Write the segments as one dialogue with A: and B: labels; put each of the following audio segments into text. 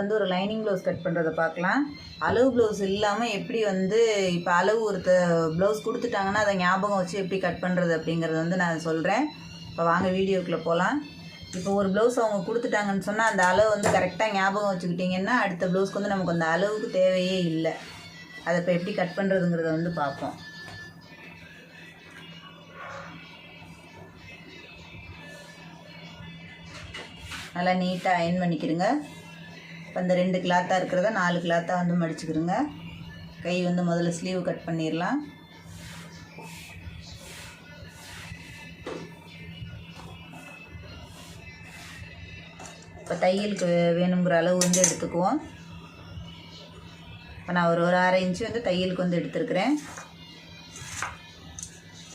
A: வந்து ஒரு lining blouse cut பண்ணுறதை பார்க்கலாம். அளவு ப்ளவுஸ் இல்லாமல் எப்படி வந்து இப்போ அளவு ஒருத்த ப்ளவுஸ் கொடுத்துட்டாங்கன்னா அதை ஞாபகம் வச்சு எப்படி கட் பண்ணுறது அப்படிங்கிறத வந்து நான் சொல்கிறேன் இப்போ வாங்க வீடியோக்குள்ளே போகலாம் இப்போ ஒரு ப்ளவுஸ் அவங்க கொடுத்துட்டாங்கன்னு சொன்னால் அந்த அளவு வந்து கரெக்டாக ஞாபகம் வச்சுக்கிட்டிங்கன்னா அடுத்த ப்ளவுஸ்க்கு வந்து நமக்கு அந்த அளவுக்கு தேவையே இல்லை. அதை இப்போ எப்படி கட் பண்ணுறதுங்கிறத வந்து பார்ப்போம். நல்லா நீட்டாக அயன் பண்ணிக்கிறேங்க இப்போ அந்த ரெண்டு கிளாத்தாக இருக்கிறத நாலு கிளாத்தாக வந்து மடிச்சுக்கிறோங்க கை வந்து முதல்ல ஸ்லீவ் கட் பண்ணிடலாம் இப்போ தையலுக்கு வேணுங்கிற அளவு வந்து எடுத்துக்குவோம். இப்போ நான் ஒரு ஒரு அரை இன்ச்சு வந்து தையலுக்கு வந்து எடுத்துருக்குறேன்.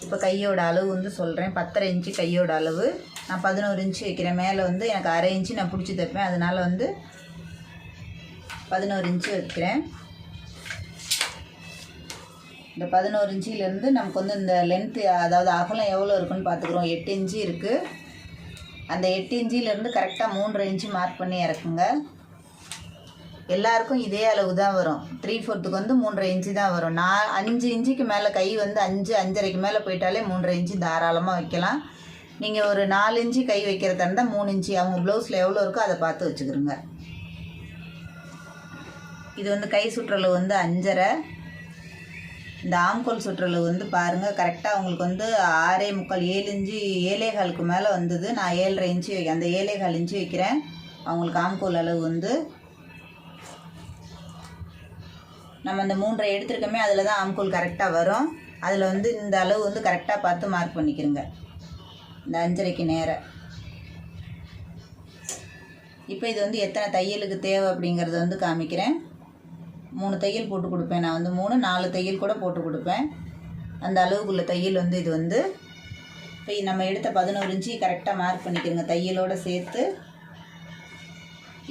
A: இப்போ கையோட அளவு வந்து சொல்கிறேன் பத்தரை இன்ச்சு கையோட அளவு. நான் பதினோரு இன்ச்சு வைக்கிறேன். மேலே வந்து எனக்கு அரை இன்ச்சு நான் பிடிச்சி தைப்பேன். அதனால் வந்து பதினோரு இன்ச்சு வைக்கிறேன். இந்த பதினோரு இன்ச்சிலேருந்து நமக்கு வந்து இந்த லென்த்து அதாவது அகலம் எவ்வளோ இருக்குன்னு பார்த்துக்குறோம். எட்டு இன்ச்சு இருக்குது அந்த எட்டு இன்ச்சிலேருந்து கரெக்டாக மூன்றரை இன்ச்சு மார்க் பண்ணி இறக்குங்க. எல்லாருக்கும் இதே அளவு தான் வரும். த்ரீ ஃபோர்த்துக்கு வந்து மூன்றரை இன்ச்சு தான் வரும். நான் அஞ்சு இன்ச்சுக்கு மேலே கை வந்து அஞ்சு அஞ்சரைக்கு மேலே போயிட்டாலே மூன்றரை இன்ச்சு தாராளமாக வைக்கலாம். நீங்கள் ஒரு நாலு இன்ச்சு கை வைக்கிறதா இருந்தால் மூணு இன்ச்சு. அவங்க ப்ளவுஸில் எவ்வளோ இருக்கோ அதை பார்த்து வச்சுக்கிறோங்க இது வந்து கை சுற்றளவு வந்து அஞ்சரை. இந்த ஆம்கோல் சுற்றளவு வந்து பாருங்கள் கரெக்டாக உங்களுக்கு வந்து ஆறே முக்கால் ஏழு இன்ச்சு ஏழே காலுக்கு மேலே வந்தது. நான் ஏழரை இன்ச்சு வை அந்த ஏழே கால் இன்ச்சு வைக்கிறேன். அவங்களுக்கு ஆம்கோல் அளவு வந்து நம்ம அந்த மூன்றரை எடுத்திருக்கோமே அதில் தான் ஆம்கோல் கரெக்டாக வரும். அதில் வந்து இந்த அளவு வந்து கரெக்டாக பார்த்து மார்க் பண்ணிக்கிறோங்க இந்த அஞ்சரைக்கு நேரம் இப்போ இது வந்து எத்தனை தையலுக்கு தேவை அப்படிங்கிறத வந்து காமிக்கிறேன். மூணு தையல் போட்டு கொடுப்பேன். நான் வந்து மூணு நாலு தையல் கூட போட்டு கொடுப்பேன். அந்த அளவுக்குள்ள தையல் வந்து இது வந்து இப்போ நம்ம எடுத்த பதினோரு இன்ச்சு கரெக்டாக மார்க் பண்ணிக்கிறோங்க. தையலோடு சேர்த்து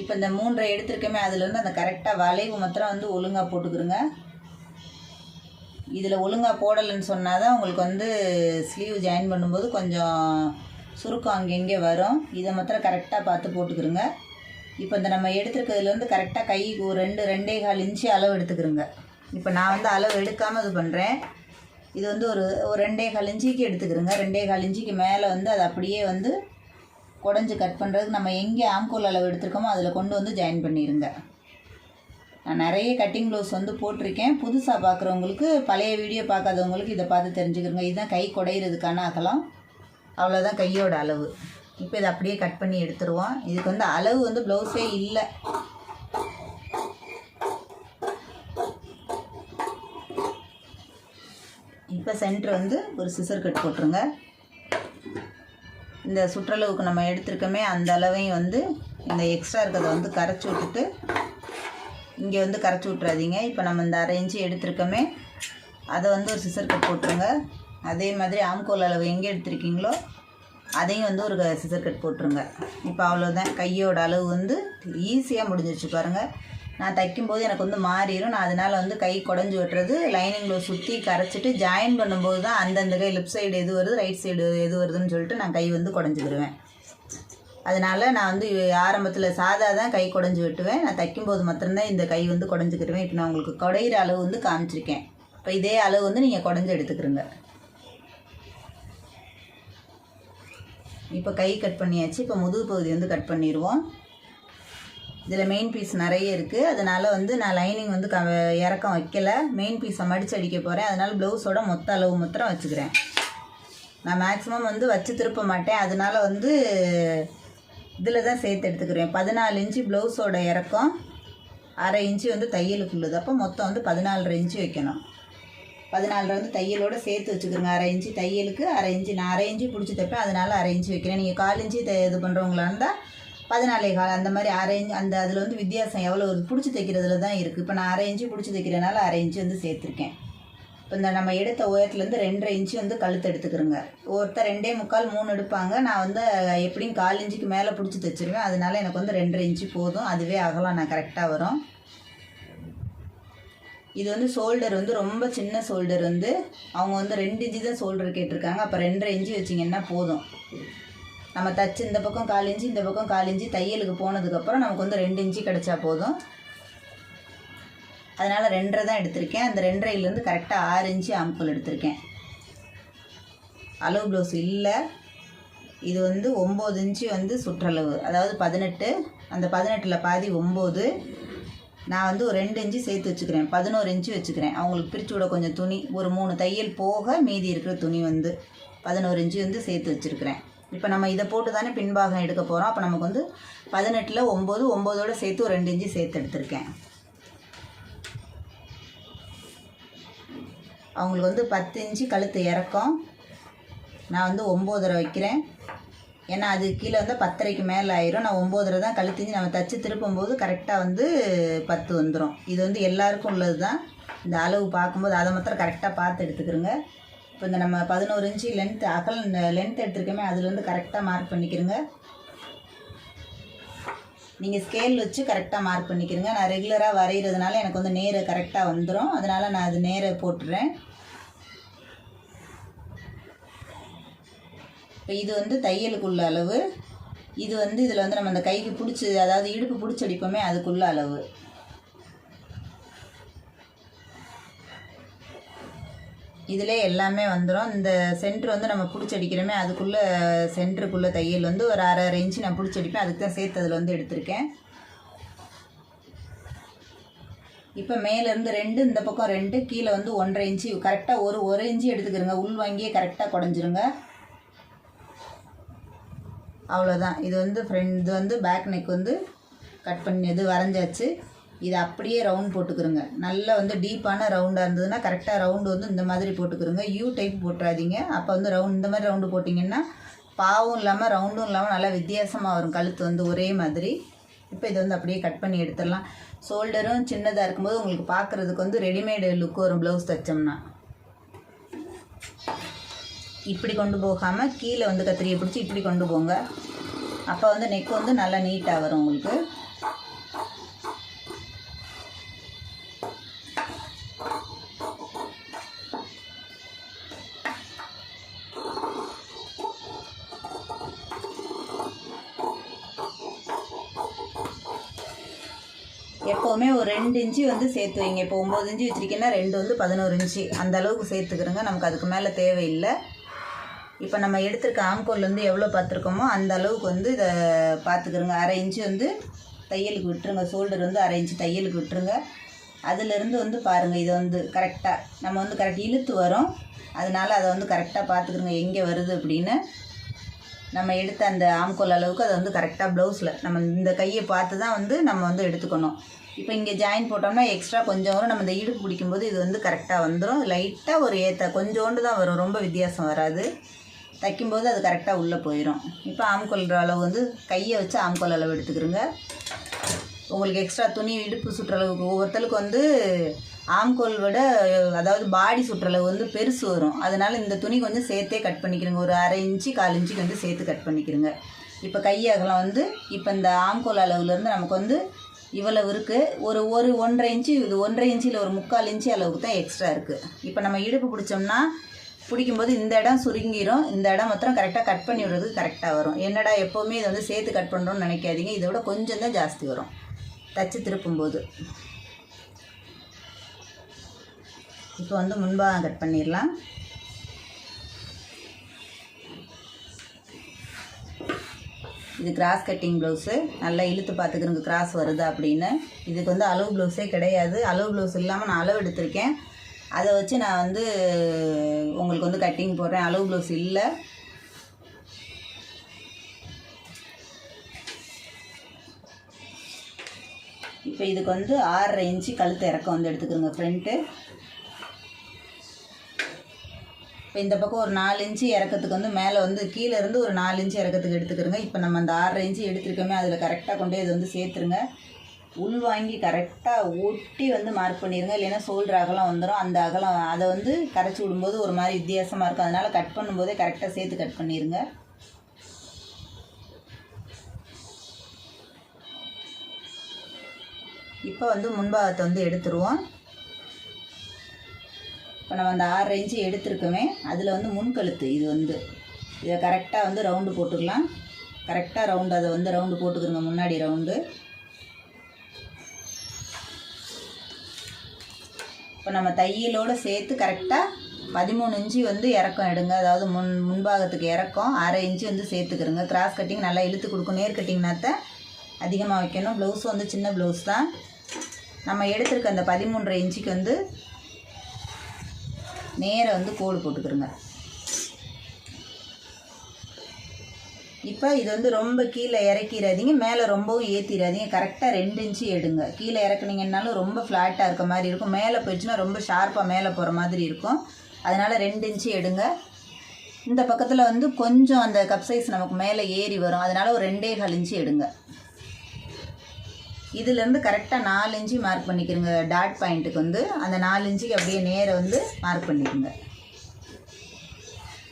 A: இப்போ இந்த மூன்றரை எடுத்திருக்கமே அதுலேருந்து அந்த கரெக்டாக வளைவு மாத்திரம் வந்து ஒழுங்காக போட்டுக்கிறோங்க. இதில் ஒழுங்காக போடலைன்னு சொன்னால் தான் உங்களுக்கு வந்து ஸ்லீவ் ஜாயின் பண்ணும்போது கொஞ்சம் சுருக்கம் அங்கெங்கே வரும். இதை மாத்திரம் கரெக்டாக பார்த்து போட்டுக்கிறோங்க. இப்போ இந்த நம்ம எடுத்துருக்கிறதுலேருந்து கரெக்டாக கை ஒரு ரெண்டு ரெண்டே கால் இன்ச்சு அளவு எடுத்துக்கிறோங்க. இப்போ நான் வந்து அளவு எடுக்காமல் இது பண்ணுறேன் இது வந்து ஒரு ஒரு ரெண்டே கால் இன்ச்சிக்கு எடுத்துக்கிறோங்க. ரெண்டே கால் இன்ச்சிக்கு மேலே வந்து அது அப்படியே வந்து குடஞ்சி கட் பண்ணுறதுக்கு நம்ம எங்கே ஆம்கோல் அளவு எடுத்துருக்கோமோ அதில் கொண்டு வந்து ஜாயின் பண்ணிடுங்க நான் நிறைய கட்டிங் ப்ளவுஸ் வந்து போட்டிருக்கேன். புதுசாக பார்க்குறவங்களுக்கு பழைய வீடியோ பார்க்காதவங்களுக்கு இதை பார்த்து தெரிஞ்சுக்கிறோங்க. இதுதான் கை குடையிறதுக்கான அகலம். அவ்வளோதான் கையோட அளவு. இப்போ இதை அப்படியே கட் பண்ணி எடுத்துருவோம். இதுக்கு வந்து அளவு வந்து ப்ளவுஸே இல்லை. இப்போ சென்டர் வந்து ஒரு சிசர் கட் போட்டுருங்க. இந்த சுற்றளவுக்கு நம்ம எடுத்திருக்கோமே அந்த அளவையும் வந்து இந்த எக்ஸ்ட்ரா இருக்கிறத வந்து கரைச்சி விட்டுட்டு இங்கே வந்து கரைச்சி விட்றாதீங்க இப்போ நம்ம இந்த அரை இன்ச்சு எடுத்திருக்கோமே அதை வந்து ஒரு சிசர் கட் போட்டுருங்க. அதே மாதிரி ஆம்கோல் அளவு எங்கே எடுத்திருக்கீங்களோ அதையும் வந்து ஒரு சிசர் கட் போட்டுருங்க. இப்போ அவ்வளோதான் கையோட அளவு வந்து ஈஸியாக முடிஞ்சிருச்சு பாருங்கள் நான் தைக்கும்போது எனக்கு வந்து மாறிடும் நான் அதனால் வந்து கை குடஞ்சி வெட்டுறது லைனிங்கில் சுற்றி கரைச்சிட்டு ஜாயின் பண்ணும்போது தான் அந்தந்த கை லெஃப்ட் சைடு எது வருது ரைட் சைடு எது வருதுன்னு சொல்லிட்டு நான் கை வந்து குடஞ்சிக்கிடுவேன் அதனால் நான் வந்து ஆரம்பத்தில் சாதா தான் கை குடஞ்சி வெட்டுவேன். நான் தைக்கும்போது மாத்திரம்தான் இந்த கை வந்து குடஞ்சிக்கிடுவேன் இப்போ நான் உங்களுக்கு குடையிற அளவு வந்து காமிச்சிருக்கேன். இப்போ இதே அளவு வந்து நீங்கள் குடஞ்சி எடுத்துக்கிறேங்க இப்போ கை கட் பண்ணியாச்சு. இப்போ முதுகு பகுதி வந்து கட் பண்ணிடுவோம் இதில் மெயின் பீஸ் நிறைய இருக்குது அதனால் வந்து நான் லைனிங் வந்து க இறக்கம் வைக்கலை. மெயின் பீஸை மடித்து அடிக்க போகிறேன் அதனால் ப்ளவுஸோட மொத்த அளவு மொத்தம் வச்சுக்கிறேன். நான் மேக்ஸிமம் வந்து வச்சு திருப்ப மாட்டேன். அதனால் வந்து இதில் தான் சேர்த்து எடுத்துக்கிறேன். பதினாலு இன்ச்சு ப்ளவுஸோட இறக்கம். அரை இன்ச்சு வந்து தையலுக்குள்ளது. அப்போ மொத்தம் வந்து பதினாலரை இன்ச்சு வைக்கணும். பதினாலில் வந்து தையலோட சேர்த்து வச்சுக்கிறோங்க அரை இன்ச்சு தையலுக்கு அரை இன்ச்சு நான் அரை இன்ச்சு பிடிச்சி தைப்பேன். அதனால் அரை இன்ச்சு வைக்கிறேன். நீங்கள் கால் இன்ச்சு த இது பண்ணுறவங்களா இருந்தால் பதினாலே கால் அந்த மாதிரி அரை இன்ச் அந்த அதில் வந்து வித்தியாசம் எவ்வளோ வருது பிடிச்சி தைக்கிறதுல தான் இருக்குது இப்போ நான் அரை இன்ச்சு பிடிச்சி தைக்கிறனால அரை இன்ச்சு வந்து சேர்த்துருக்கேன். இப்போ இந்த நம்ம எடுத்த உயரத்துலேருந்து ரெண்டரை இன்ச்சு வந்து கழுத்து எடுத்துக்கிறோங்க. ஒருத்தர் ரெண்டே முக்கால் மூணு எடுப்பாங்க. நான் வந்து எப்படியும் கால் இன்ச்சுக்கு மேலே பிடிச்சி தைச்சிருவேன். அதனால எனக்கு வந்து ரெண்டரை இன்ச்சு போதும். அதுவே அகலம் நான் கரெக்டாக வரும். இது வந்து ஷோல்டர் வந்து ரொம்ப சின்ன ஷோல்டர் வந்து அவங்க வந்து ரெண்டு இன்ச்சு தான் ஷோல்டர் கேட்டிருக்காங்க. அப்போ ரெண்டரை இன்ச்சு வச்சிங்கன்னா போதும். நம்ம தச்சு இந்த பக்கம் கால் இன்ச்சு இந்த பக்கம் கால் இன்ச்சு தையலுக்கு போனதுக்கப்புறம் நமக்கு வந்து ரெண்டு இன்ச்சு கிடச்சா போதும். அதனால் ரெண்டரை தான் எடுத்திருக்கேன். அந்த ரெண்டரைலேருந்து கரெக்டாக ஆறு இன்ச்சு ஆம்கோல் எடுத்திருக்கேன். அளவு ப்ளவுஸ் இல்லை. இது வந்து ஒம்பது இன்ச்சு வந்து சுற்றளவு. அதாவது பதினெட்டு. அந்த பதினெட்டில் பாதி ஒம்பது. நான் வந்து ஒரு ரெண்டு இன்ச்சு சேர்த்து வச்சுக்கிறேன். பதினோரு இன்ச்சு வச்சுக்கிறேன். அவங்களுக்கு பிரித்து விட கொஞ்சம் துணி ஒரு மூணு தையல் போக மீதி இருக்கிற துணி வந்து பதினோரு இன்ச்சு வந்து சேர்த்து வச்சுருக்கிறேன். இப்போ நம்ம இதை போட்டு தானே பின்பாகம் எடுக்க போகிறோம் அப்போ நமக்கு வந்து பதினெட்டில் ஒம்பது ஒம்போதோடு சேர்த்து ஒரு ரெண்டு இன்ச்சு சேர்த்து எடுத்திருக்கேன். அவங்களுக்கு வந்து பத்து இன்ச்சு கழுத்து இறக்கம். நான் வந்து ஒம்போதரை வைக்கிறேன். ஏன்னா அது கீழே வந்து பத்தரைக்கு மேலே ஆயிரும். நான் ஒம்போதரை தான் கழுத்திஞ்சு நம்ம தச்சு திருப்பும்போது கரெக்டாக வந்து பத்து வந்துடும் இது வந்து எல்லாருக்கும் உள்ளது தான் இந்த அளவு பார்க்கும்போது அதை மாத்திரம் கரெக்டாக பார்த்து எடுத்துக்கிறோங்க. இப்போ இந்த நம்ம பதினோரு இன்ச்சு லென்த் அகல் லென்த் எடுத்துருக்கோமே அதுலேருந்து கரெக்டாக மார்க் பண்ணிக்கிறோங்க. நீங்கள் ஸ்கேல் வச்சு கரெக்டாக மார்க் பண்ணிக்கிறங்க. நான் ரெகுலராக வரைகிறதுனால எனக்கு வந்து நேர கரெக்டாக வந்துடும் அதனால் நான் அது நேர போட்டுறேன். இப்போ இது வந்து தையலுக்குள்ள அளவு. இது வந்து இதில் வந்து நம்ம அந்த கைக்கு பிடிச்சி அதாவது இடுப்பு பிடிச்சடிப்போமே அதுக்குள்ள அளவு. இதிலே எல்லாமே வந்துடும் இந்த சென்ட்ரு வந்து நம்ம பிடிச்சடிக்கிறோமே அதுக்குள்ளே சென்டருக்குள்ளே தையல் வந்து ஒரு அரை அரை இன்ச்சு நான் பிடிச்சடிப்பேன். அதுக்கு தான் சேர்த்து அதில் வந்து எடுத்திருக்கேன். இப்போ மேலேருந்து ரெண்டு இந்த பக்கம் ரெண்டு கீழே வந்து ஒன்றரை இன்ச்சு. கரெக்டாக ஒரு ஒரு இன்ச்சு எடுத்துக்கிறோங்க. உள் வாங்கியே கரெக்டாக குடஞ்சிருங்க. அவ்வளோதான் இது வந்து ஃப்ரண்ட் இது வந்து பேக் நெக் வந்து கட் பண்ணி இது வரைஞ்சாச்சு. இது அப்படியே ரவுண்ட் போட்டுக்கிறோங்க நல்லா வந்து டீப்பான ரவுண்டாக இருந்ததுன்னா கரெக்டாக ரவுண்டு வந்து இந்த மாதிரி போட்டுக்கிறோங்க யூ டைப் போட்டுறாதீங்க. அப்போ வந்து ரவுண்ட் இந்த மாதிரி ரவுண்டு போட்டிங்கன்னா பாவும் இல்லாமல் ரவுண்டும் இல்லாமல் நல்லா வித்தியாசமாக வரும். கழுத்து வந்து ஒரே மாதிரி. இப்போ இதை வந்து அப்படியே கட் பண்ணி எடுத்துடலாம். ஷோல்டரும் சின்னதாக இருக்கும்போது உங்களுக்கு பார்க்குறதுக்கு வந்து ரெடிமேடு லுக் வரும் ப்ளவுஸ் தைச்சோம்னா. இப்படி கொண்டு போகாமல் கீழே வந்து கத்திரியை பிடிச்சி இப்படி கொண்டு போங்க. அப்போ வந்து நெக் வந்து நல்லா நீட்டாக வரும் உங்களுக்கு. எப்போவுமே ஒரு ரெண்டு இன்ச்சு வந்து சேர்த்து வைங்க. இப்போ ஒம்பது இன்ச்சு வச்சுருக்கீங்கன்னா ரெண்டு வந்து பதினோரு இன்ச்சு. அந்த அளவுக்கு சேர்த்துக்கிறோங்க. நமக்கு அதுக்கு மேலே தேவையில்லை. இப்போ நம்ம எடுத்திருக்க ஆம்கோல் வந்து எவ்வளோ பார்த்துருக்கோமோ அந்த அளவுக்கு வந்து இதை பார்த்துக்கிறோங்க. அரை இன்ச்சு வந்து தையலுக்கு விட்டுருங்க. ஷோல்டர் வந்து அரை இன்ச்சு தையலுக்கு விட்டுருங்க. அதுலேருந்து வந்து பாருங்கள் இதை வந்து கரெக்டாக நம்ம வந்து கரெக்ட் இழுத்து வரோம். அதனால அதை வந்து கரெக்டாக பார்த்துக்கிறோங்க. எங்கே வருது அப்படின்னு. நம்ம எடுத்த அந்த ஆம்கோல் அளவுக்கு அதை வந்து கரெக்டாக ப்ளவுஸில் நம்ம இந்த கையை பார்த்து தான் வந்து நம்ம வந்து எடுத்துக்கணும். இப்போ இங்கே ஜாயின் போட்டோம்னா எக்ஸ்ட்ரா கொஞ்சம் வரும் நம்ம இந்த இடுப்பு பிடிக்கும்போது இது வந்து கரெக்டாக வந்துடும் லைட்டாக ஒரு ஏற்ற கொஞ்சோண்டு தான் வரும். ரொம்ப வித்தியாசம் வராது. தைக்கும்போது அது கரெக்டாக உள்ளே போயிடும் இப்போ ஆம்கோல் அளவு வந்து கையை வச்சு ஆம்கோல் அளவு எடுத்துக்கிறோங்க. உங்களுக்கு எக்ஸ்ட்ரா துணி இடுப்பு சுற்றளவுக்கு ஒவ்வொருத்தருக்கு வந்து ஆம்கோல் விட அதாவது பாடி சுற்றளவு வந்து பெருசு வரும். அதனால் இந்த துணி கொஞ்சம் சேர்த்தே கட் பண்ணிக்கிறோங்க. ஒரு அரை இன்ச்சு கால் இன்ச்சுக்கு வந்து சேர்த்து கட் பண்ணிக்கிறோங்க. இப்போ கை அகலம் வந்து இப்போ இந்த ஆம்கோல் அளவுலேருந்து நமக்கு வந்து இவ்வளவு இருக்குது ஒரு ஒரு ஒன்றரை இன்ச்சு இது ஒன்றரை இன்ச்சில் ஒரு முக்கால் இன்ச்சு அளவுக்கு தான் எக்ஸ்ட்ரா இருக்குது இப்போ நம்ம இடுப்பு பிடிச்சோம்னா பிடிக்கும்போது இந்த இடம் சுருங்கிரும். இந்த இடம் மாத்திரம் கரெக்டாக கட் பண்ணி விடுறதுக்கு கரெக்டாக வரும். என்னடா எப்போவுமே இதை வந்து சேர்த்து கட் பண்ணுறோன்னு நினைக்காதீங்க. இதை விட கொஞ்சம் தான் ஜாஸ்தி வரும். தச்சு திருப்பும்போது. இப்போ வந்து முன்பாக கட் பண்ணிடலாம். இது கிராஸ் கட்டிங் ப்ளவுஸு நல்லா இழுத்து பார்த்துக்கிறங்க கிராஸ் வருதா அப்படின்னு. இதுக்கு வந்து அளவு ப்ளவுஸே கிடையாது. அளவு ப்ளவுஸ் இல்லாமல் நான் அளவு எடுத்திருக்கேன். அதை வச்சு நான் வந்து உங்களுக்கு வந்து கட்டிங் போடுறேன். அளவு ப்ளவுஸ் இல்லை. இப்போ இதுக்கு வந்து ஆறரை இன்ச்சு கழுத்து இறக்கம் வந்து எடுத்துக்கிறோங்க ஃப்ரண்ட்டு இப்போ இந்த பக்கம் ஒரு நாலு இன்ச்சு இறக்கத்துக்கு வந்து மேலே வந்து கீழே இருந்து ஒரு நாலு இன்ச்சு இறக்கத்துக்கு எடுத்துக்கிறோங்க. இப்போ நம்ம அந்த ஆறரை இன்ச்சு எடுத்துருக்கோமே அதில் கரெக்டாக கொண்டு இதை வந்து சேர்த்துருங்க. உள் வாங்கி கரெக்டாக ஒட்டி வந்து மார்க் பண்ணிடுங்க இல்லைன்னா சோல்டர் அகலம் வந்துடும் அந்த அகலம் அதை வந்து கரைச்சி விடும்போது ஒரு மாதிரி வித்தியாசமாக இருக்கும். அதனால் கட் பண்ணும்போதே கரெக்டாக சேர்த்து கட் பண்ணிடுங்க இப்போ வந்து முன்பாகத்தை வந்து எடுத்துருவோம். இப்போ நம்ம அந்த ஆறு இன்ச்சு எடுத்துருக்கோமே அதில் வந்து முன்கழுத்து இது வந்து. இதை கரெக்டாக வந்து ரவுண்டு போட்டுக்கலாம். கரெக்டாக ரவுண்டு அதை வந்து ரவுண்டு போட்டுக்கிறோங்க. முன்னாடி ரவுண்டு இப்போ நம்ம தையலோடு சேர்த்து கரெக்டாக பதிமூணு இன்ச்சு வந்து இறக்கம் எடுங்க. அதாவது முன் முன்பாகத்துக்கு இறக்கம். அரை இன்ச்சு வந்து சேர்த்துக்கிறோங்க கிராஸ் கட்டிங் நல்லா இழுத்து கொடுக்கும். நேர் கட்டிங்னாத்த அதிகமாக வைக்கணும். ப்ளவுஸும் வந்து சின்ன ப்ளவுஸ் தான். நம்ம எடுத்திருக்க அந்த பதிமூன்றரை இன்ச்சுக்கு வந்து நேரை வந்து கோடு போட்டுக்கிறோங்க இப்போ இது வந்து ரொம்ப கீழே இறக்கிடாதீங்க மேலே ரொம்பவும் ஏற்றிடாதீங்க கரெக்டாக ரெண்டு இன்ச்சு எடுங்க. கீழே இறக்குனீங்கன்னாலும் ரொம்ப ஃப்ளாட்டாக இருக்க மாதிரி இருக்கும். மேலே போயிடுச்சுன்னா ரொம்ப ஷார்ப்பாக மேலே போகிற மாதிரி இருக்கும். அதனால் ரெண்டு இன்ச்சு எடுங்க. இந்த பக்கத்தில் வந்து கொஞ்சம் அந்த கப் சைஸ் நமக்கு மேலே ஏறி வரும். அதனால் ஒரு ரெண்டே கால் இன்ச்சு எடுங்க. இதுலேருந்து கரெக்டாக நாலு இன்ச்சு மார்க் பண்ணிக்கிறங்க. டாட் பாயிண்ட்டுக்கு வந்து அந்த நாலு இன்ச்சுக்கு அப்படியே நேரை வந்து மார்க் பண்ணிக்கோங்க.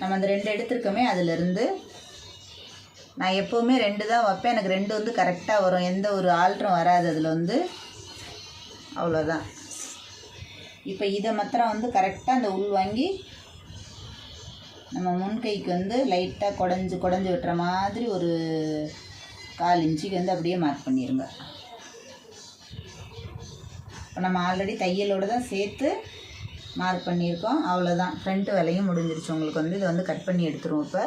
A: நம்ம அந்த ரெண்டு எடுத்திருக்கோமே அதிலிருந்து நான் எப்போவுமே ரெண்டு தான் வைப்பேன். எனக்கு ரெண்டு வந்து கரெக்டாக வரும். எந்த ஒரு ஆல்ட்ரும் வராது அதில் வந்து. அவ்வளோதான் இப்போ இதை மாத்திரம் வந்து கரெக்டாக அந்த உள் வாங்கி நம்ம முன்கைக்கு வந்து லைட்டாக குடஞ்சி குடஞ்சி விட்டுற மாதிரி ஒரு கால் இன்ச்சுக்கு வந்து அப்படியே மார்க் பண்ணிடுங்க இப்போ நம்ம ஆல்ரெடி தையலோடு தான் சேர்த்து மார்க் பண்ணியிருக்கோம். அவ்வளோதான் ஃப்ரண்ட் வேலையும் முடிஞ்சிருச்சு. உங்களுக்கு வந்து இதை வந்து கட் பண்ணி எடுத்துருவோம் இப்போ.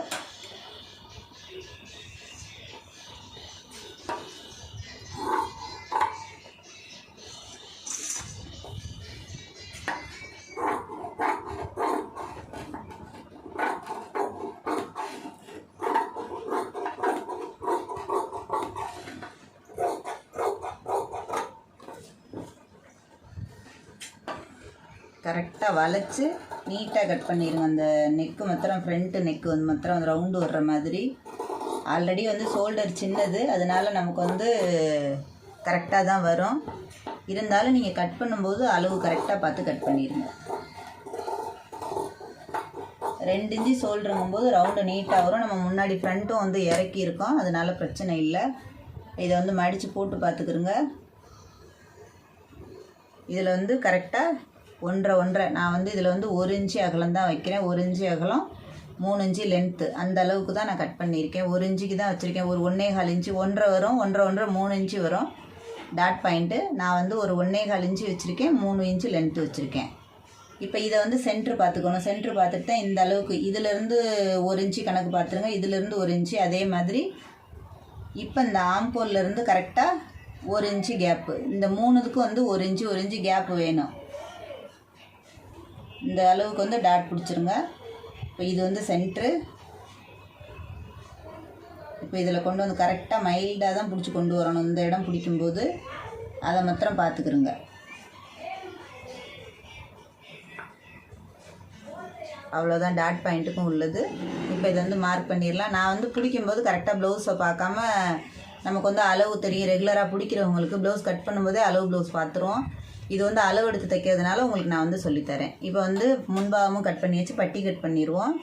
A: கரெக்டாக வளைச்சி நீட்டாக கட் பண்ணிடுங்க அந்த நெக்கு மாத்திரம் ஃப்ரண்ட்டு நெக்கு வந்து மாத்திரம் வந்து ரவுண்டு வர்ற மாதிரி. ஆல்ரெடி வந்து ஷோல்டர் சின்னது. அதனால நமக்கு வந்து கரெக்டாக தான் வரும். இருந்தாலும் நீங்கள் கட் பண்ணும்போது அளவு கரெக்டாக பார்த்து கட் பண்ணிடுங்க ரெண்டு இன்ச்சு ஷோல்டருங்கும்போது ரவுண்டு நீட்டாக வரும். நம்ம முன்னாடி ஃப்ரண்ட்டும் வந்து இறக்கி இருக்கோம் பிரச்சனை இல்லை. இதை வந்து மடித்து போட்டு பார்த்துக்குருங்க. இதில் வந்து கரெக்டாக ஒன்றரை ஒன்றரை. நான் வந்து இதில் வந்து ஒரு இன்ச்சு அகலம் தான் வைக்கிறேன். ஒரு இன்ச்சு அகலம் மூணு இன்ச்சு லென்த்து அந்த அளவுக்கு தான் நான் கட் பண்ணியிருக்கேன். ஒரு இன்ச்சுக்கு தான் வச்சுருக்கேன். ஒரு ஒன்றே கால் இன்ச்சு. ஒன்றரை வரும் ஒன்றரை ஒன்றரை மூணு இன்ச்சு வரும். டாட் பாயிண்ட்டு நான் வந்து ஒரு ஒன்றே கால் இன்ச்சு வச்சுருக்கேன். மூணு இன்ச்சு லென்த்து வச்சுருக்கேன். இப்போ இதை வந்து சென்ட்ரு பார்த்துக்கணும். சென்ட்ரு பார்த்துட்டு தான் இந்த அளவுக்கு இதிலேருந்து ஒரு இன்ச்சு கணக்கு பார்த்துருங்க. இதிலேருந்து ஒரு இன்ச்சு. அதே மாதிரி இப்போ இந்த ஆம்போல்ல இருந்து கரெக்டாக ஒரு இன்ச்சு கேப்பு இந்த மூணுக்கும் வந்து ஒரு இன்ச்சு ஒரு இன்ச்சு கேப்பு வேணும். இந்த அளவுக்கு வந்து டாட் பிடிச்சிருங்க. இப்போ இது வந்து சென்ட்ரு இப்போ இதில் கொண்டு வந்து கரெக்டாக மைல்டாக தான் பிடிச்சி கொண்டு வரணும். இந்த இடம் பிடிக்கும்போது அதை மாத்திரம் பார்த்துக்கிறோங்க அவ்வளோதான் டாட் பாயிண்ட்டுக்கும் உள்ளது. இப்போ இதை வந்து மார்க் பண்ணிடலாம். நான் வந்து பிடிக்கும்போது கரெக்டாக ப்ளவுஸை பார்க்காம நமக்கு வந்து அளவு தெரியும். ரெகுலராக பிடிக்கிறவங்களுக்கு ப்ளவுஸ் கட் பண்ணும்போதே அளவு ப்ளவுஸ் பார்த்துருவோம். இது வந்து அளவு எடுத்து தைக்கிறதுனால உங்களுக்கு நான் வந்து சொல்லித்தரேன். இப்போ வந்து முன்பாகமும் கட் பண்ணி வச்சு பட்டி கட் பண்ணிடுவோம்.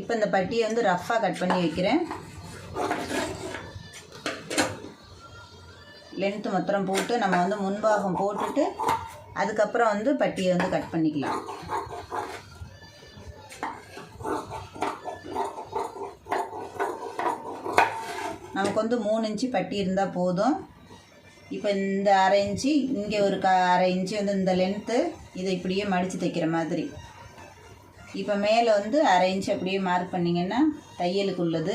A: இப்போ இந்த பட்டியை வந்து ரஃப்பாக கட் பண்ணி வைக்கிறேன். லென்த்து மொத்தம் போட்டு நம்ம வந்து முன்பாகம் போட்டுட்டு அதுக்கப்புறம் வந்து பட்டியை வந்து கட் பண்ணிக்கலாம். நமக்கு வந்து மூணு இன்ச்சு பட்டி இருந்தால் போதும். இப்போ இந்த அரை இன்ச்சு இங்கே ஒரு க அரை இன்ச்சு வந்து இந்த லென்த்து இதை இப்படியே மடித்து தைக்கிற மாதிரி. இப்போ மேலே வந்து அரை இன்ச்சு அப்படியே மார்க் பண்ணிங்கன்னா தையலுக்கு உள்ளது.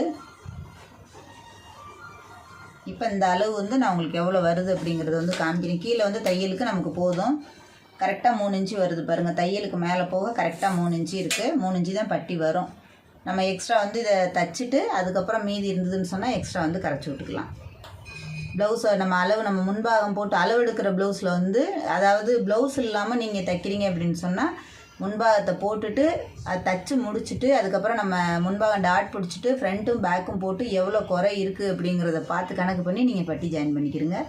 A: இப்போ இந்த அளவு வந்து நான் உங்களுக்கு எவ்வளோ வருது அப்படிங்கிறது வந்து காமிக்கிறேன். கீழே வந்து தையலுக்கு நமக்கு போதும். கரெக்டாக மூணு இன்ச்சு வருது பாருங்கள் தையலுக்கு மேலே போக கரெக்டாக மூணு இன்ச்சு இருக்குது மூணு இன்ச்சு தான் பட்டி வரும். நம்ம எக்ஸ்ட்ரா வந்து இதை தச்சுட்டு அதுக்கப்புறம் மீதி இருந்ததுன்னு சொன்னால் எக்ஸ்ட்ரா வந்து கரைச்சி விட்டுக்கலாம் ப்ளவுஸை நம்ம அளவு நம்ம முன்பாகம் போட்டு அளவு எடுக்கிற ப்ளவுஸில் வந்து அதாவது ப்ளவுஸ் இல்லாமல் நீங்கள் தைக்கிறீங்க அப்படின்னு சொன்னால் முன்பாகத்தை போட்டுட்டு அதை தச்சு முடிச்சுட்டு அதுக்கப்புறம் நம்ம முன்பாகம் டாட் பிடிச்சிட்டு ஃப்ரண்ட்டும் பேக்கும் போட்டு எவ்வளோ குறை இருக்குது அப்படிங்கிறத பார்த்து கணக்கு பண்ணி நீங்கள் பட்டி ஜாயின் பண்ணிக்கிறீங்க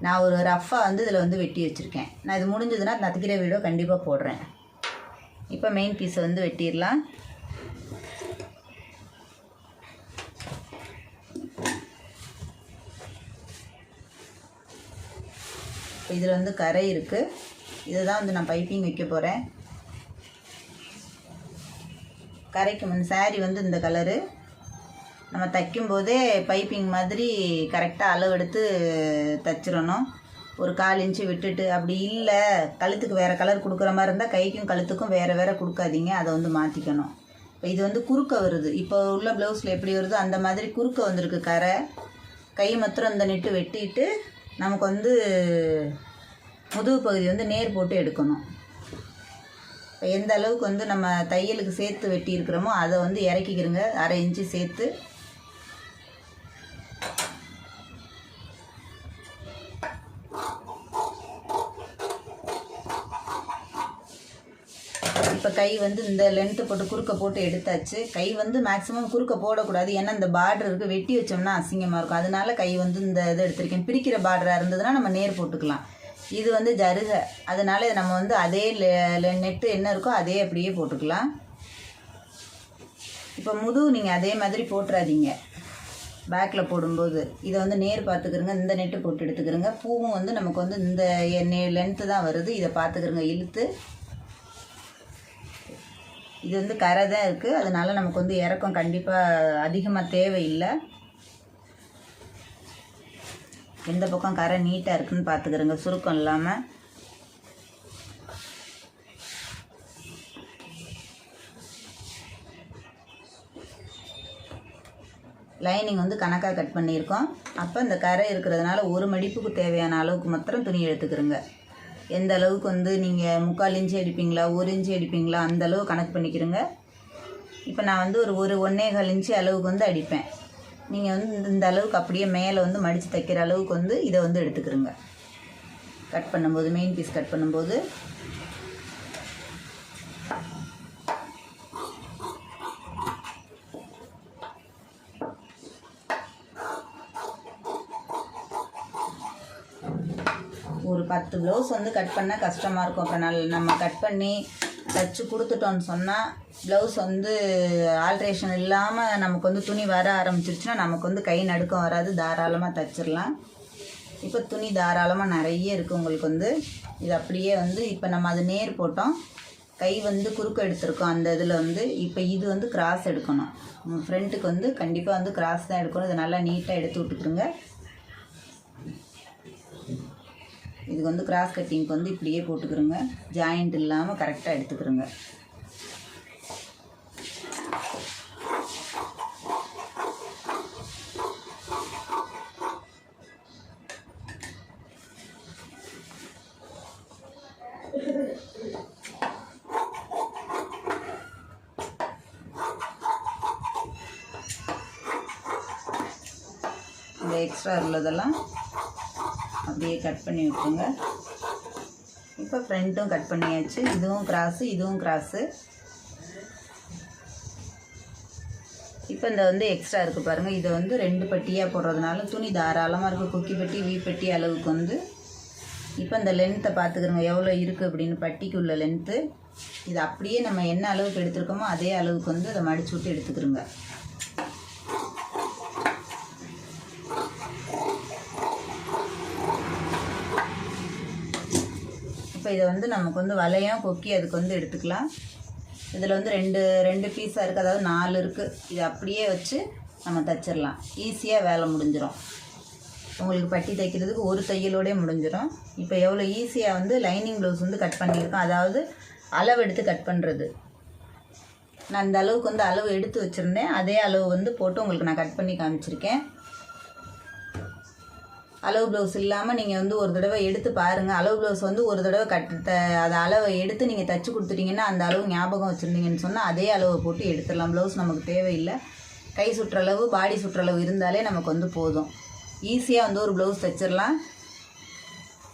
A: நான் ஒரு ரஃப்பாக வந்து இதில் வந்து வெட்டி வச்சுருக்கேன் நான் இது முடிஞ்சதுன்னா நத்திக்கிற வீடியோ கண்டிப்பாக போடுறேன் இப்போ மெயின் பீஸை வந்து வெட்டிடலாம் இப்போ இதில் வந்து கரை இருக்குது இதை தான் வந்து நான் பைப்பிங் வைக்க போகிறேன் கரைக்கு முன் saree வந்து இந்த கலரு நம்ம தைக்கும்போதே பைப்பிங் மாதிரி கரெக்டாக அளவெடுத்து தைச்சிடணும். ஒரு கால் இன்ச்சு விட்டுட்டு அப்படி இல்லை கழுத்துக்கு வேறு கலர் கொடுக்குற மாதிரி இருந்தால் கைக்கும் கழுத்துக்கும் வேறு வேறு கொடுக்காதீங்க. அதை வந்து மாற்றிக்கணும் இப்போ இது வந்து குறுக்க வருது. இப்போ உள்ள ப்ளவுஸில் எப்படி வருதோ அந்த மாதிரி குறுக்க வந்திருக்கு கரை. கை மாத்திரம் இந்த நெட்டு வெட்டிட்டு நமக்கு வந்து முதுகு பகுதி வந்து நேர் போட்டு எடுக்கணும். இப்போ எந்த அளவுக்கு வந்து நம்ம தையலுக்கு சேர்த்து வெட்டி இருக்கிறோமோ அதை வந்து இறக்கிக்கிறோங்க அரை இன்ச்சு சேர்த்து கை வந்து இந்த லென்த்து போட்டு குறுக்க போட்டு எடுத்தாச்சு. கை வந்து மேக்ஸிமம் குறுக்க போடக்கூடாது. ஏன்னா இந்த பார்டர் இருக்குது வெட்டி வச்சோம்னா அசிங்கமாக இருக்கும். அதனால கை வந்து இந்த இது எடுத்திருக்கேன். பிரிக்கிற பார்டராக இருந்ததுன்னா நம்ம நேர் போட்டுக்கலாம். இது வந்து ஜருக. அதனால இதை நம்ம வந்து அதே நெட்டு என்ன இருக்கோ அதே அப்படியே போட்டுக்கலாம். இப்போ முதுகு நீங்கள் அதே மாதிரி போட்டுறாதீங்க. பேக்கில் போடும்போது. இதை வந்து நேர் பார்த்துக்கிறங்க. இந்த நெட்டு போட்டு எடுத்துக்கிறங்க. பூவும் வந்து நமக்கு வந்து இந்த லென்த்து தான் வருது. இதை பார்த்துக்கிறங்க. இழுத்து இது வந்து கரை தான் இருக்குது அதனால நமக்கு வந்து இறக்கம் கண்டிப்பாக அதிகமாக தேவையில்லை. எந்த பக்கம் கரை நீட்டாக இருக்குன்னு பார்த்துக்கிறங்க சுருக்கம் இல்லாமல் லைனிங் வந்து கணக்காக கட் பண்ணியிருக்கோம். அப்போ இந்த கரை இருக்கிறதுனால ஒரு மடிப்புக்கு தேவையான அளவுக்கு மாத்திரம் துணி எடுத்துக்கிறோங்க. எந்த அளவுக்கு வந்து நீங்கள் முக்கால் இன்ச்சு அடிப்பீங்களா ஒரு இன்ச்சு அடிப்பீங்களா அந்த அளவு கணக்கு பண்ணிக்கிறோங்க. இப்போ நான் வந்து ஒரு ஒரு ஒன்றே கால் இன்ச்சு அளவுக்கு வந்து அடிப்பேன். நீங்கள் வந்து இந்த- இந்த அளவுக்கு அப்படியே மேலே வந்து மடித்து தைக்கிற அளவுக்கு வந்து இதை வந்து எடுத்துக்கிறோங்க. கட் பண்ணும்போது மெயின் பீஸ் கட் பண்ணும்போது ஒரு பத்து ப்ளவுஸ் வந்து கட் பண்ண கஷ்டமாக இருக்கும். அப்புறம் நல்ல நம்ம கட் பண்ணி தச்சு கொடுத்துட்டோன்னு சொன்னால் ப்ளவுஸ் வந்து ஆல்ட்ரேஷன் இல்லாமல் நமக்கு வந்து துணி வர ஆரம்பிச்சிருச்சுன்னா நமக்கு வந்து கை நடுக்கம் வராது. தாராளமாக தச்சிடலாம் இப்போ துணி தாராளமாக நிறைய இருக்குது உங்களுக்கு வந்து. இது அப்படியே வந்து இப்போ நம்ம அது நேர் போட்டோம். கை வந்து குறுக்க எடுத்திருக்கோம் அந்த இதில் வந்து. இப்போ இது வந்து கிராஸ் எடுக்கணும். ஃப்ரண்ட்டுக்கு வந்து கண்டிப்பாக வந்து கிராஸ் தான் எடுக்கணும். இதை நல்லா நீட்டாக எடுத்து விட்டுக்குருங்க இதுக்கு வந்து கிராஸ் கட்டிங்க்கு வந்து இப்படியே போட்டுக்கிறோங்க. ஜாயிண்ட் இல்லாமல் கரெக்டாக எடுத்துக்கிறோங்க. இந்த எக்ஸ்ட்ரா உள்ளதெல்லாம் அப்படியே கட் பண்ணி விட்டுருங்க. இப்போ ஃப்ரண்ட்டும் கட் பண்ணியாச்சு. இதுவும் கிராஸு இதுவும் கிராஸு இப்போ இந்த வந்து எக்ஸ்ட்ரா இருக்குது பாருங்கள் இதை வந்து ரெண்டு பட்டியாக போடுறதுனால துணி தாராளமாக இருக்குது குக்கி பெட்டி வீ பட்டி அளவுக்கு வந்து. இப்போ இந்த லென்த்தை பார்த்துக்கிறோங்க எவ்வளோ இருக்குது அப்படின்னு பட்டிக்கு உள்ள லென்த்து இது அப்படியே நம்ம என்ன அளவுக்கு எடுத்துருக்கோமோ அதே அளவுக்கு வந்து அதை மடிச்சு விட்டு எடுத்துக்கிறோங்க. இதை வந்து நமக்கு வந்து வளையம் கொக்கி அதுக்கு வந்து எடுத்துக்கலாம். இதில் வந்து ரெண்டு ரெண்டு பீஸாக இருக்குது அதாவது நாலு இருக்குது இதை அப்படியே வச்சு நம்ம தச்சிடலாம் ஈஸியாக வேலை முடிஞ்சிடும் உங்களுக்கு பட்டி தைக்கிறதுக்கு ஒரு தையலோடே முடிஞ்சிடும் இப்போ எவ்வளோ ஈஸியாக வந்து லைனிங் ப்ளவுஸ் வந்து கட் பண்ணியிருக்கோம். அதாவது அளவு எடுத்து கட் பண்ணுறது நான் இந்த அளவுக்கு வந்து அளவு எடுத்து வச்சுருந்தேன். அதே அளவு வந்து போட்டு உங்களுக்கு நான் கட் பண்ணி காமிச்சிருக்கேன். அளவு ப்ளவுஸ் இல்லாமல் நீங்கள் வந்து ஒரு தடவை எடுத்து பாருங்கள் அளவு ப்ளவுஸ் வந்து ஒரு தடவை கட் த அதை அளவை எடுத்து நீங்கள் தச்சு கொடுத்துட்டீங்கன்னா அந்த அளவு ஞாபகம் வச்சுருந்தீங்கன்னு சொன்னால் அதே அளவை போட்டு எடுத்துடலாம். ப்ளவுஸ் நமக்கு தேவையில்லை. கை சுற்றளவு பாடி சுற்றளவு இருந்தாலே நமக்கு வந்து போதும். ஈஸியாக வந்து ஒரு ப்ளவுஸ் தைச்சிடலாம்.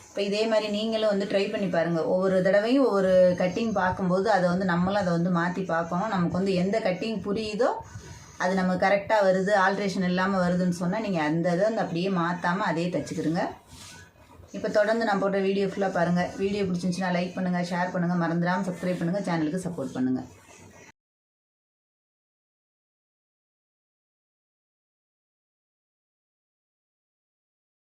A: இப்போ இதே மாதிரி நீங்களும் வந்து ட்ரை பண்ணி பாருங்கள் ஒவ்வொரு தடவையும் ஒவ்வொரு கட்டிங் பார்க்கும்போது அதை வந்து நம்மளும் அதை வந்து மாற்றி பார்க்கணும். நமக்கு வந்து எந்த கட்டிங் புரியுதோ அது நம்ம கரெக்டாக வருது ஆல்ட்ரேஷன் இல்லாமல் வருதுன்னு சொன்னால் நீங்கள் அந்த இதை வந்து அப்படியே மாற்றாமல் அதே தைச்சிக்கிறங்க இப்போ தொடர்ந்து நான் போட்ட வீடியோ ஃபுல்லாக பாருங்கள் வீடியோ பிடிச்சிருந்துச்சுன்னா லைக் பண்ணுங்கள் ஷேர் பண்ணுங்கள் மறந்துடாமல் சப்ஸ்கிரைப் பண்ணுங்கள் சேனலுக்கு சப்போர்ட் பண்ணுங்கள்